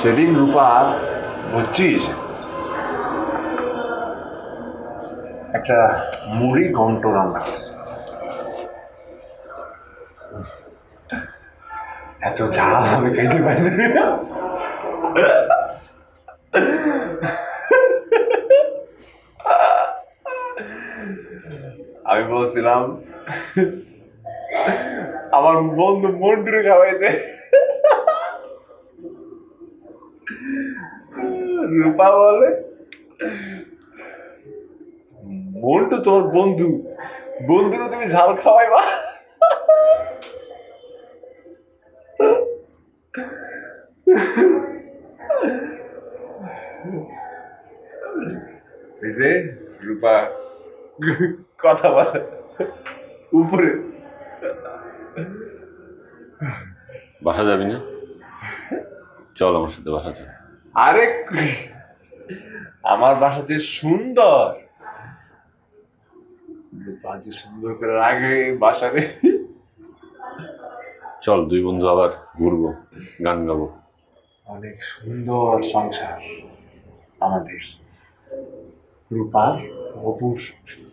সেদিন রূপা বুঝছিস একটা মুড়ি ঘন্ট রান্না করছে। এত ঝাল আমি খাইতে পারি আমি বলছিলাম, আমার বন্ধু মন্টুরে খাওয়াইতে। রূপা বলে, মন্টু, তোমার বন্ধু। বন্ধুরে তুমি ঝাল খাওয়াইবা এই যে রূপা, কথা বলে। উপরে। বাসা যাবি না? চল আমার সাথে বাসা চল। আরে আমার বাসাতে সুন্দর। বাজে সুন্দর করে রাগে বাসারে। চল দুই বন্ধু আবার ঘুরবো গান গাবো। অনেক সুন্দর সংসার আমাদের। রূপার অপুর সংসার